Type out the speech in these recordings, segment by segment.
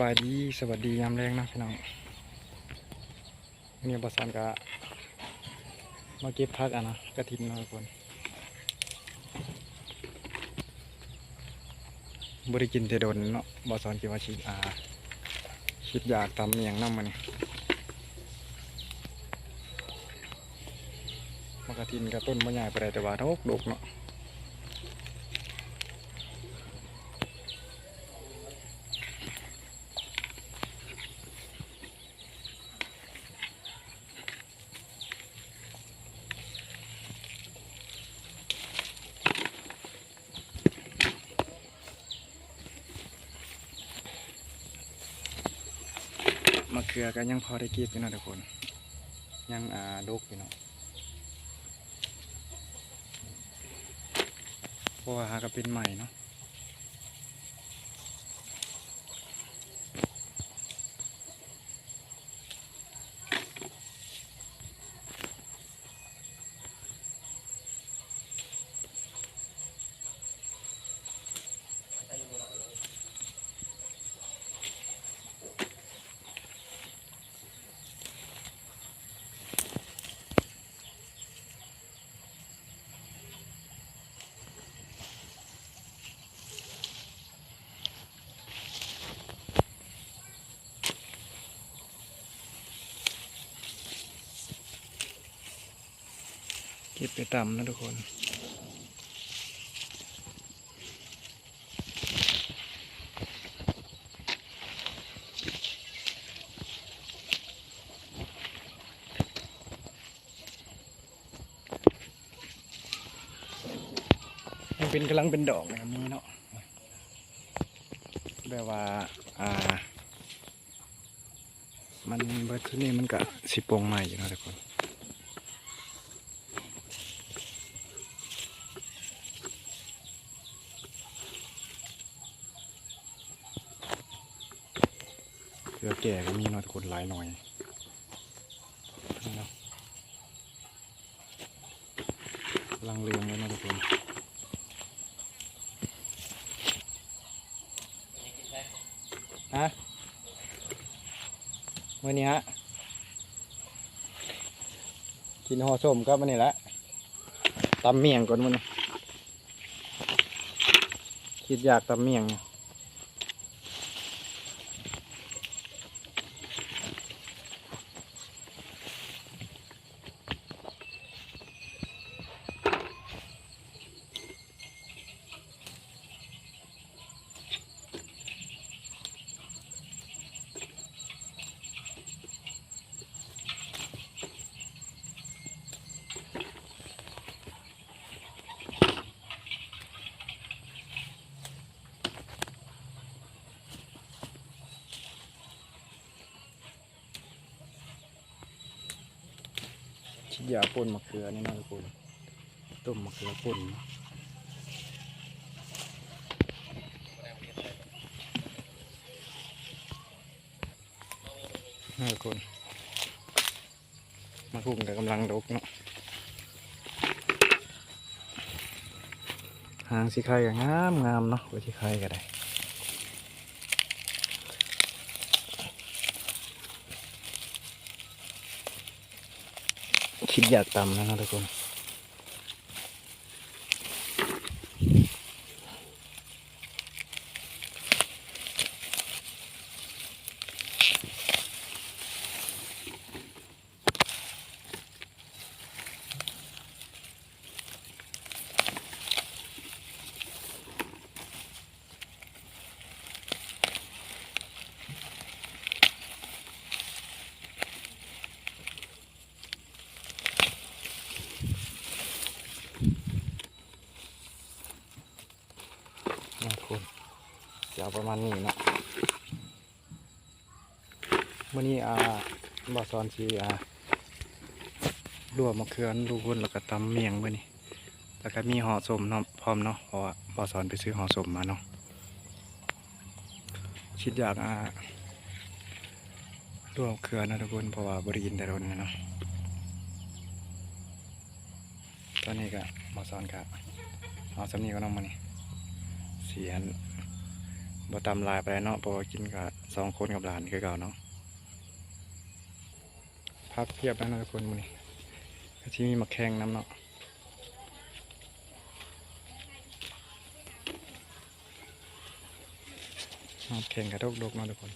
บายดีสวัสดียามแรงนะพี่น้องเนี่ยบอสันกะมาเก็บพักอะนะกระถินนะทุกคนบริกินเทโดนเนาะบอสอนกินว่าชิดอาชิดอยากตำเมียงน้ำมันมากระถินกระต้นมะใหญ่ไปได้แต่ว่าทกดกเนาะ มะเขือก็ยังพอได้กีดอยู่เนาะทุกคน ยังอ่าดกอยู่เนาะเพราะว่าหากเป็นใหม่เนาะ ก็บไปต่ำนะทุกคนยังเป็นกำลังเป็นดอกนะครับนี่เนาะแบบว่า อ่า มันเบิดที่นี่มันก็สิปงใหม่อยู่นะทุกคน เือแก่ก็มีเนาะทุกคนหลายหน่อยนะกำลังเรืองเลยนะทุกคนฮะวันนี้ฮะกินห่อส้มก็มันนี่แหละตำเมี่ยงก่อนมันคิดอยากตำเมี่ยงชิดย ยาป่นมะเขือนี่นะทุกคนต้มมะเขือป่นนี่ทุกคนมาคุมกับกำลังดกเนาะหางสีไข่ก็งามงามเนาะไว้ที่ไข่ก็ได้ คิดอยากตำนะนะทุกคน นะคุณจะเอา ประมาณนี้เนาะมื่อนี้อ่าบอสอนสีอ่าลวกมะเขือลูกคนแล้วก็ตำเมียงมื่อนี้แล้วก็มีห่อสมเนาะพร้อมเนาะเพราะว่าบอสอนไปซื้อห่อสมมาเนาะคิดอยากอ่าลวกมะเขือนะทุกคนเพราะว่าบริยินแต่รนนเนาะตอนนี้ก็บอสอนกับเอาสำนีก็น้องมานี่เสียน บ่ตำลายไปเนาะพอกินกับสองคนกับหลานคือเก่าเนาะพักเทียบแล้วนะทุกคนมือนี้ที่มีมาแข่งน้ำเนาะมาแข่งกระดกดกเนาะทุกคน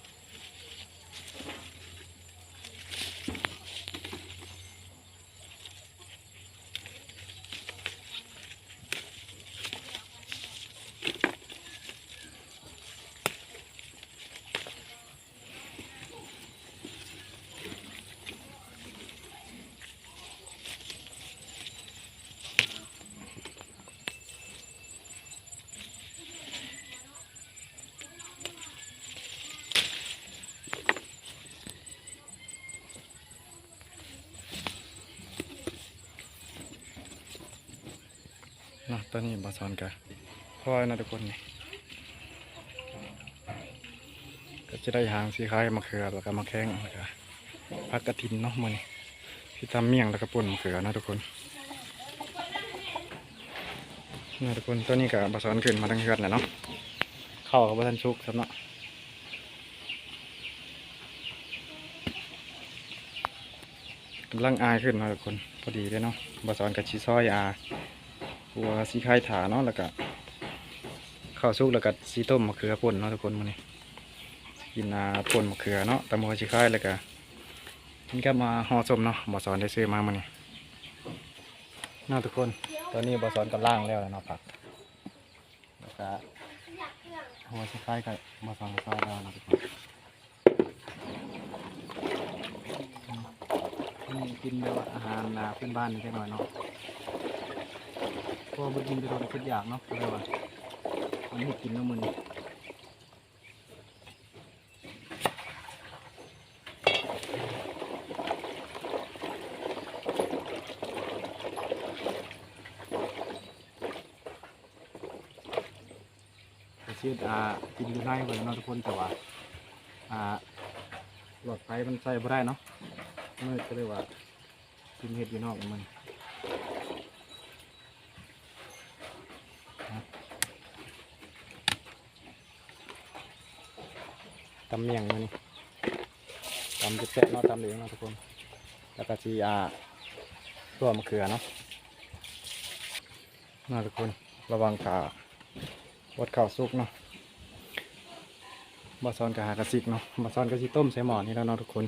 ตอนนี้บอสอนกันพอยนะทุกคนนี่ก็จะได้หางสีคล้ายมะเขือแล้วก็มะแข้งแล้วก็ผักกระถินเนาะมันที่ทำเมี่ยงแล้วก็ป่นมะเขือนะทุกคนนะทุกคนตัวนี้กับบอสอนขึ้นมาทั้งเฮือนแหละเนาะเข้ากับบทันชุกสำเนาะกำลังอายขึ้นนะทุกคนพอดีเลยเนาะบอสอนกับชีซอยอา หัวสีไข่ถาเนาะแล้วก็ข้าวซุกแล้วก็สีต้มมะเขือป่นเนาะทุกคนมื้อนี้กินอาป่นมะเขือเนาะตำหัวสีไข่แล้วก็นี่ก็มาห่อส้มเนาะบอสอนได้ซื้อมามื้อนี้เนาะทุกคน ตอนนี้บอสอนกับล่างแล้วเนาะผักแล้วก็หัวสีไข่กับบอสอนกับซอยแล้วเนาะทุกคนกินแบบอาหารพื้นบ้านนิดหน่อยเนาะ พอมากินไปโดนคิดอยากเนาะอะไรวะอันนี้กินแล้วมันไปชื่ออ่ากินอยู่ในเลยเนาะทุกคนแต่ว่าอ่าหลอดไฟมันใส่บ่ได้เนาะมืดก็เลยว่ากินเห็ดอยู่นอกมันำเมี่ยงมันตำจะแซ่บเนาะตำเหลืองเนาะทุกคนแล้วก็จีอาตัวมะเขือเนาะน่าทุกคนระวังขาวัดข่าวสุกเนาะบะซอนกับหากระซิกเนาะบะซอนกระซิต้มใส่หมอนี่แล้วเนาะทุกคน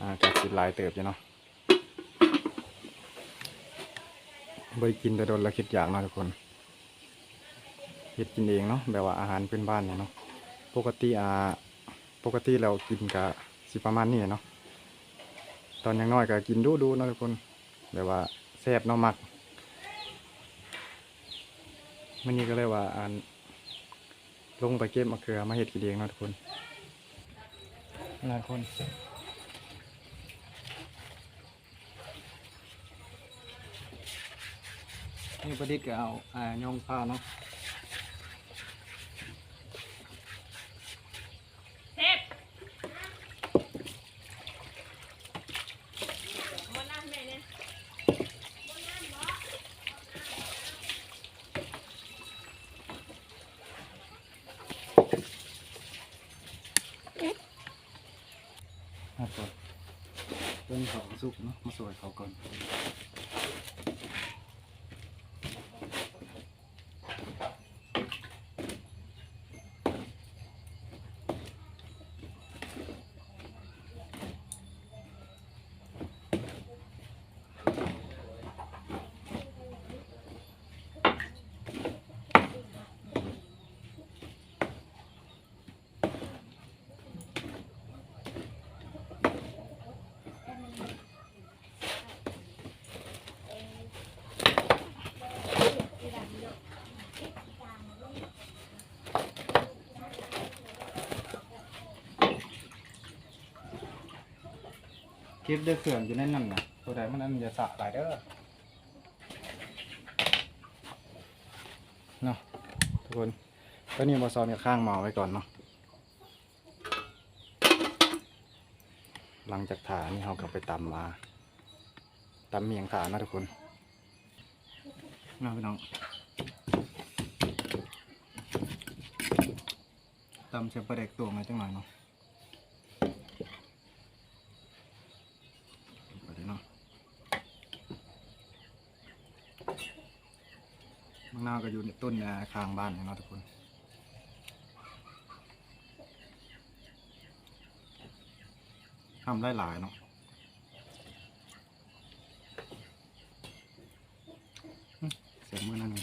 อ่ากระซิหลายเติบอยู่เนาะบริกินแต่โดนแล้วคิดอยากเนาะทุกคนเฮ็ดกินเองเนาะแบบว่าอาหารพื้นบ้านเนี่ยเนาะ ปกติอ่าปกติเรากินกะสิประมาณนี้เนาะตอนยังน้อยก็กินดูดูๆเนาะทุกคนแบบว่าแซ่บเนาะมักมันนี้ก็เลยว่าอ่านลงไปเก็บมะเขือมาเห็ดกินเองเนาะทุกคนนะทุกคนนี่ประดิษฐ์ก็เอาอ่ายองผ้าเนาะ เทปบนน้ำไหนเนี่ย ครับผมเรื่องขาสุกเนาะมาสวยเขาก่อน ก็บได้เขื่อนอยู่ในนั่นนะตัวใดมันอันมันจะสะหลายเด้อเนาะทุกคนตอนนี้มาซอนกับข้างมอไว้ก่อนเนาะหลังจากถานี่เขาก็ไปตำมาตำเมียงขานะทุกคนเนาะพี่น้องตำเสียบประเด็กตวงหน่อยจังหน่อยเนาะไปเลยเนาะมะนาว ก็อยู่ในต้นอ่าคางบ้านเนาะทุกคนทำได้หลายเนาะเสียงมือนั่นไง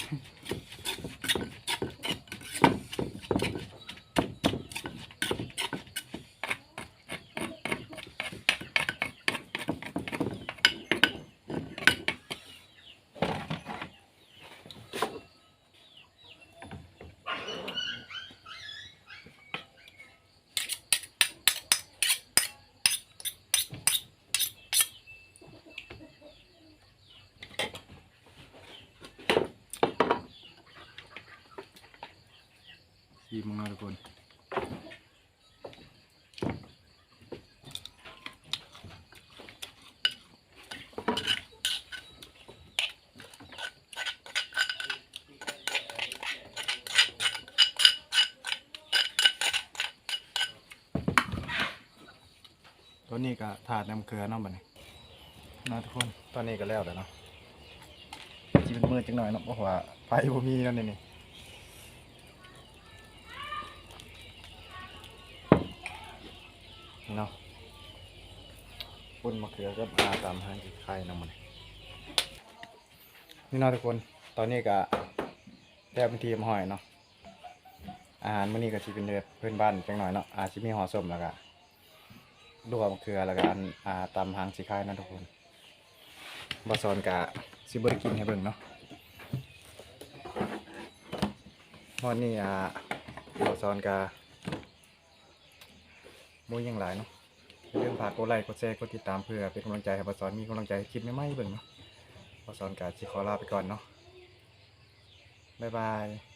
ีมงนะทุกคนตัวนี้ก็ถาดน้ำเกลือเนาะบัดนี้นะทุกคนตอนนี้ก็แล้วแล้วเนาะจีเป็นมือจังหน่อยเนาะเพราะว่าไฟบ่มีแล้วนี่นี่ เนาะปุ่นมะเขือก็มาตามทางไข่น้ำมันนี่เนาะทุกคนตอนนี้ก็แทบเป็นทีมหอยเนาะอาหารมื้อนี้ก็สิเป็นแบบเพื่อนบ้านจังหน่อยเนาะอาจสิมีห่อส้มแล้วก็ลวกมะเขือแล้วก็อันอ่าตำหางสิไข่นะทุกคนบ่สอนกะสิบ่ได้กินให้เบิ่งเนาะวันนี้อ่าบ่สอนกะ มุ้ยยังหลายเนาะอย่าลืมฝากกดไลค์กดแชร์กดติดตามเพื่อเป็นกำลังใจให้ปสอนมีกำลังใจคลิปใหม่เบิ่งเนาะปสอนกาจิขอลาไปก่อนเนาะบ๊ายบาย